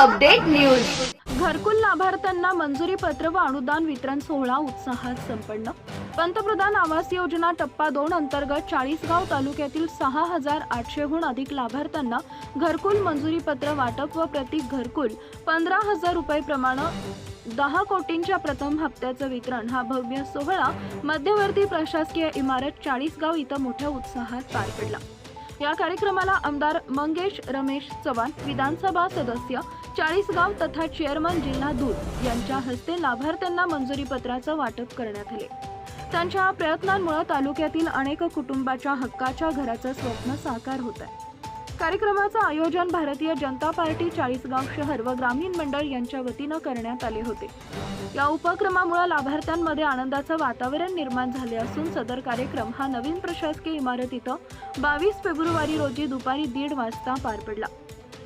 घरकुल लाभार्थ्यांना मंजुरी पत्र व अनुदान वितरण सोहळा उत्साहात संपन्न. पंतप्रधान आवास योजना टप्पा दोन अंतर्गत चाळीसगाव तालुक्यातील सहा हजार आठशेहून अधिक लाभार्थ्यांना घरकुल मंजुरी पत्र वाटप व प्रति घरकुल पंधरा हजार रुपये प्रमाणे दहा कोटींच्या प्रथम हप्त्याचं वितरण. हा भव्य सोहळा मध्यवर्ती प्रशासकीय इमारत चाळीसगाव इथं मोठ्या उत्साहात पार पडला. या कार्यक्रमाला आमदार मंगेश रमेश चव्हाण विधानसभा सदस्य चाळीसगाव तथा चेअरमन जिल्हा दूत यांच्या हस्ते लाभार्थ्यांना मंजुरी पत्राचं वाटप करण्यात आले. त्यांच्या प्रयत्नांमुळे तालुक्यातील अनेक कुटुंबाच्या हक्काच्या घराचं स्वप्न साकार होत आहे कार्यक्रमाचं आयोजन भारतीय जनता पार्टी चाळीसगाव शहर व ग्रामीण मंडळ यांच्या वतीनं करण्यात आले होते. या उपक्रमामुळे लाभार्थ्यांमध्ये आनंदाचं वातावरण निर्माण झाले असून सदर कार्यक्रम हा नवीन प्रशासकीय इमारत इथं बावीस फेब्रुवारी रोजी दुपारी दीड वाजता पार पडला.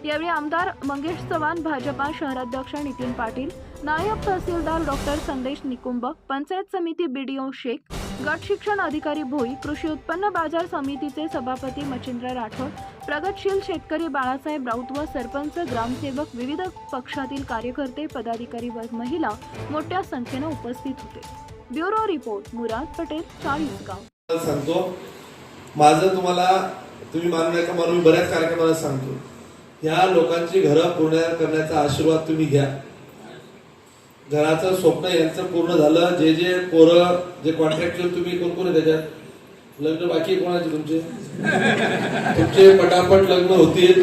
यावेळी आमदार मंगेश चव्हाण भाजपा शहराध्यक्ष नितीन पाटील नायब तहसीलदार डॉक्टर संदेश निकुंब पंचायत समिती बीडीओ शेख गट शिक्षण अधिकारी भोई कृषी उत्पन्न बाजार समितीचे सभापती मच्छिंद्र राठोड प्रगतशील शेतकरी बाळासाहेब राऊत व सरपंच ग्रामसेवक विविध पक्षातील कार्यकर्ते पदाधिकारी व महिला मोठ्या संख्येनं उपस्थित होते. ब्युरो रिपोर्ट मुराद पटेल चाळीसगाव सांगतो. माझं तुम्हाला तुम्ही मान्य का म्हणून बऱ्याच कार्यक्रमाला सांगतो. ह्या लोकांची घरं पूर्ण करण्याचा आशीर्वाद तुम्ही घ्या. घराचं स्वप्न यांचं पूर्ण झालं. जे जे पोरं जे कॉन्ट्रॅक्च्युअल तुम्ही कोण कोण त्याच्यात? लग्न बाकी कोणाचे तुमचे? तुमचे पटापट लग्न होतील.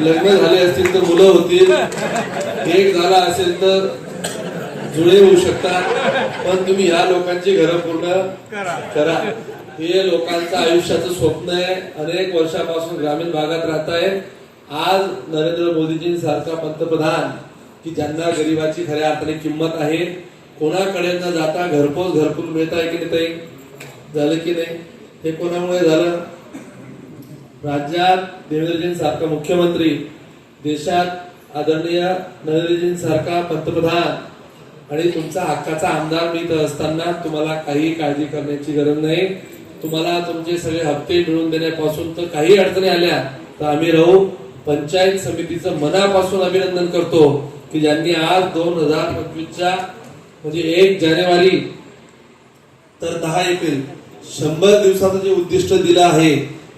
लग्न झाले असतील तर मुलं होतील. एक झाला असेल तर जुळे होऊ शकतात. पण तुम्ही ह्या लोकांची घरं पूर्ण करा. हे लोकांचं आयुष्याचं स्वप्न आहे. अनेक वर्षापासून ग्रामीण भागात राहत आहे आज नरेंद्र मोदीजींसारखा पंतप्रधान की ज्यांना गरिबाची खऱ्या अर्थाने किंमत आहे कोणाकडे न जाता घरपोच घरकुल मिळत आहे की नाही झालं की नाही? हे कोणामुळे झालं? राज्यात देवेंद्रजींसारखा मुख्यमंत्री देशात आदरणीय नरेंद्रजींसारखा पंतप्रधान आणि तुमचा हक्काचा आमदार मी तर असताना तुम्हाला काही काळजी करण्याची गरज नाही. तुम्हाला तुमचे सगळे हप्ते मिळवून देण्यापासून तर काही अडचणी आल्या तर आम्ही राहू. पंचायत समितीचं मनापासून अभिनंदन करतो की ज्यांनी आज दोन हजार पंचवीसच्या म्हणजे एक जानेवारी तर दहा एप्रिल शंभर दिवसाचं जे उद्दिष्ट दिलं आहे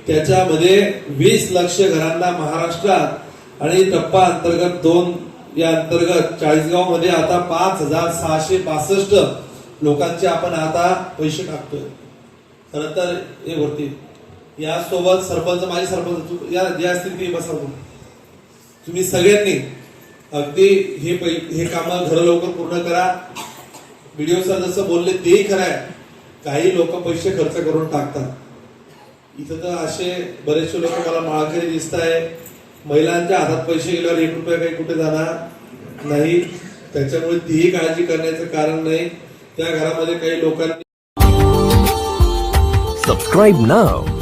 त्याच्यामध्ये वीस लक्ष घरांना महाराष्ट्रात आणि टप्पा अंतर्गत दोन या अंतर्गत चाळीसगावमध्ये आता पाच हजार सहाशे बासष्ट लोकांचे आपण आता पैसे टाकतोय. खर तर हे वरती यासोबत सरपंच माझे सरपंच या जे असतील ते बसा तुम्ही. सगळ्यांनी अगदी हे पै हे काम घर लवकर पूर्ण करा. व्हिडिओ सर जसं बोलले तेही खरं आहे. काही लोक पैसे खर्च करून टाकतात. इथं तर असे बरेचसे लोक मला माळकरी दिसत आहे. महिलांच्या हातात पैसे गेल्यावर एक रुपया काही कुठे जाणार नाही. त्याच्यामुळे तीही काळजी करण्याचं कारण नाही. त्या घरामध्ये काही लोकांनी subscribe now.